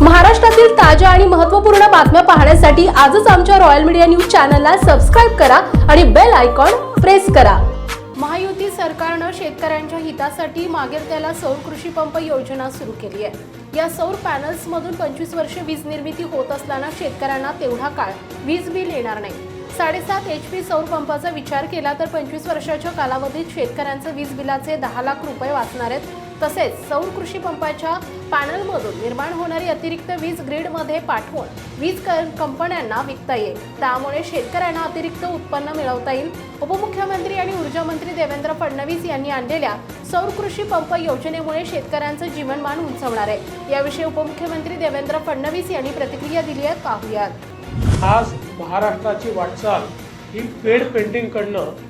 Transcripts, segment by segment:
महाराष्ट्रातील ताज्या आणि महत्त्वपूर्ण बातम्या पाहण्यासाठी आजच आमच्या रॉयल मीडिया न्यूज चॅनलला सबस्क्राईब करा आणि बेल आयकॉन प्रेस करा. महायुती सरकारनं शेतकऱ्यांच्या हितासाठी मागेल त्याला सौर कृषी पंप योजना सुरू केली आहे. या सौर पॅनल्समधून पंचवीस वर्ष वीज निर्मिती होत असताना शेतकऱ्यांना तेवढा काळ वीज बिल येणार नाही. साडेसात एच पी सौर पंपाचा विचार केला तर पंचवीस वर्षाच्या कालावधीत शेतकऱ्यांचं वीज बिलाचे दहा लाख रुपये वाचणार आहेत. तसेच सौर कृषी पंपाच्या पॅनलमधून निर्माण होणारी अतिरिक्त वीज ग्रीडमध्ये पाठवून वीज क- कंपन्यांना विकता येईल. त्यामुळे शेतकऱ्यांना अतिरिक्त उत्पन्न मिळवता येईल. उपमुख्यमंत्री आणि ऊर्जा मंत्री देवेंद्र फडणवीस यांनी आणलेल्या सौर कृषी पंप योजनेमुळे शेतकऱ्यांचं जीवनमान उंचावणार आहे. याविषयी उपमुख्यमंत्री देवेंद्र फडणवीस यांनी प्रतिक्रिया दिली आहे. पाहूयात. आज महाराष्ट्राची वाटचाल ही पेड पेंटिंगकडनं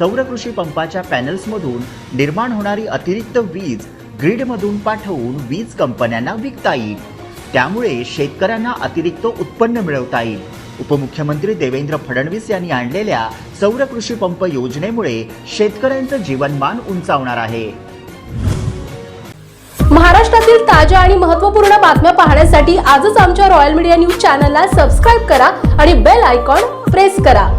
सौर कृषी पंपाच्या पॅनल्समधून निर्माण होणारी अतिरिक्त वीज ग्रीडमधून पाठवून वीज कंपन्यांना विकता येईल. त्यामुळे शेतकऱ्यांना अतिरिक्त उत्पन्न मिळवता येईल. उपमुख्यमंत्री देवेंद्र फडणवीस यांनी आणलेल्या सौर कृषी पंप योजनेमुळे शेतकऱ्यांचं जीवनमान उंचावणार आहे. महाराष्ट्रातील ताज्या आणि महत्त्वपूर्ण बातम्या पाहण्यासाठी आजच आमच्या रॉयल मीडिया न्यूज चॅनलला सबस्क्राईब करा आणि बेल आयकॉन प्रेस करा.